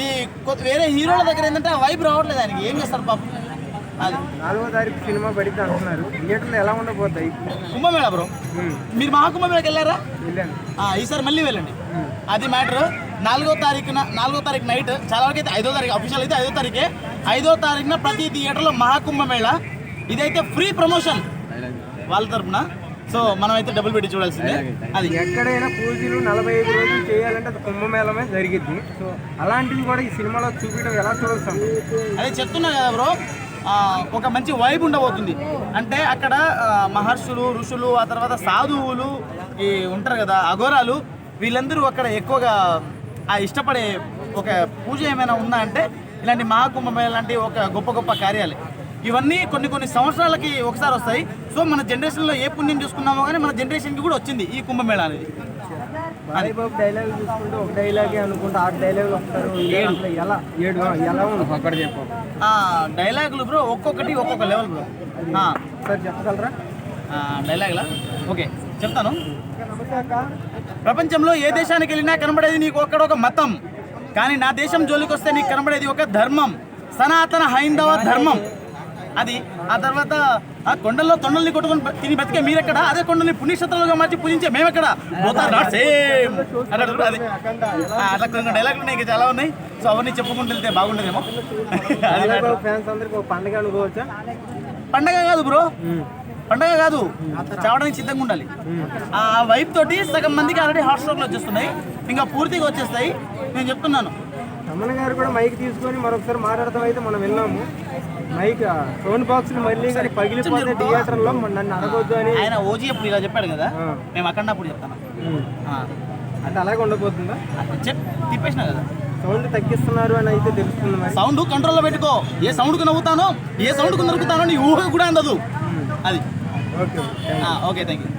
ఈ కొ- వేరే హీరోల దగ్గర ఏంటంటే ఆ వైబ్ రావట్లేదు ఆయనకి. ఏం చేస్తారు పాపం? అది. నాలుగో తారీఖు సినిమా పడితే అంటున్నారు. థియేటర్లు ఎలా ఉండబోతాయి కుంభమేళ బ్రో. మీరు మహాకుంభమేళకి వెళ్ళారా? వెళ్ళాను. ఈసారి మళ్ళీ వెళ్ళండి. అది మ్యాటర్. నాలుగో తారీఖున నాలుగో తారీఖు నైట్. చాలా వరకు అయితే ఐదో తారీఖు అఫీషియల్ అయితే ఐదో తారీఖే. ఐదో తారీఖున ప్రతి థియేటర్లో మహాకుంభమేళ. ఇదైతే ఫ్రీ ప్రమోషన్. వాళ్ళ తరపున. సో మనం అయితే డబ్బులు పెట్టి చూడాల్సిందే అది. ఎక్కడైనా పూజలు నలభై ఐదు రోజులు చేయాలంటే అది కుంభమేళమే జరిగిద్ది. సో అలాంటివి కూడా ఈ సినిమాలో చూపించడం ఎలా చూడొచ్చు అదే చెప్తున్నా కదా బ్రో ఆ, ఒక మంచి వైబ్ ఉండబోతుంది. అంటే అక్కడ మహర్షులు ఋషులు ఆ తర్వాత సాధువులు ఈ ఉంటారు కదా అఘోరాలు వీళ్ళందరూ అక్కడ ఎక్కువగా ఆ ఇష్టపడే ఒక పూజ ఏమైనా ఉందా అంటే ఇలాంటి మహాకుంభమేళ లాంటి ఒక గొప్ప గొప్ప కార్యాలు ఇవన్నీ కొన్ని కొన్ని సంవత్సరాలకి ఒకసారి వస్తాయి. సో మన జనరేషన్లో ఏ పుణ్యం చూసుకున్నామో కానీ మన జనరేషన్కి కూడా వచ్చింది ఈ కుంభమేళ అనేది. బాబు డైలాగ్ చూసుకుంటే ఒక డైలాగే అనుకుంటే ఆరు డైలాగ్ వస్తారు అసలు ఎలా ఏడు. ఆ, ఎలా ఉంది? అక్కడ చెప్పు. ఆ డైలాగులు బ్రో ఒక్కొక్కటి ఒక్కొక్క లెవెల్ బ్రో ఆ, సార్ చెప్పగలరా? ఆ, డైలాగులా ఓకే చెప్తాను. ప్రపంచంలో ఏ దేశానికి వెళ్ళినా కనబడేది నీకు ఒక్కడొక మతం. కానీ నా దేశం జోలికి వస్తే నీకు కనబడేది ఒక ధర్మం. సనాతన హైందవ ధర్మం. అది ఆ తర్వాత ఆ కొండల్లో తొండల్ని కొట్టుకొని తిని బతికే మీరెక్కడ? అదే కొండల్ని పుణ్యక్షేత్రాలుగా మార్చి పూజించే మేమెక్కడ? నాట్ సేమ్ అన్నట్టు అది. అట్లా కొన్ని డైలాగులు ఉన్నాయి ఇంకా చాలా ఉన్నాయి. సో అవన్నీ చెప్పుకుంటూ వెళ్తే బాగుండదేమో. ఫ్యాన్స్ అందరికి పండుగ అనుకోవచ్చా పండగ కాదు బ్రో. పండగ కాదు. చావడానికి సిద్ధంగా ఉండాలి. ఆ వైఫ్ తోటి సగం మందికి ఆల్రెడీ హాట్ స్టాక్లు వచ్చేస్తున్నాయి. ఇంకా పూర్తిగా వచ్చేస్తాయి. నేను చెప్తున్నాను. రమణ గారు కూడా మైక్ తీసుకొని మరొకసారి మాట్లాడతాం అయితే మనం వెళ్ళాము. మైక్ సౌండ్ బాక్స్ మళ్ళీ పగిలిపోతే థియేటర్లో నన్ను అడగొద్దు అని ఆయన ఓజీ అప్పుడు ఇలా చెప్పాడు కదా. మేము అక్కడ అప్పుడు చెప్తాను. అంటే అలాగే ఉండబోతుందా? తిప్పేసిన కదా. సౌండ్ తగ్గిస్తున్నారు అని అయితే తెలుస్తుంది సౌండ్ కంట్రోల్లో పెట్టుకో. ఏ సౌండ్కు నవ్వుతానో ఏ సౌండ్కు నరుకుతానో నీ ఊహ కూడా అందదు. అది. Okay okay thank you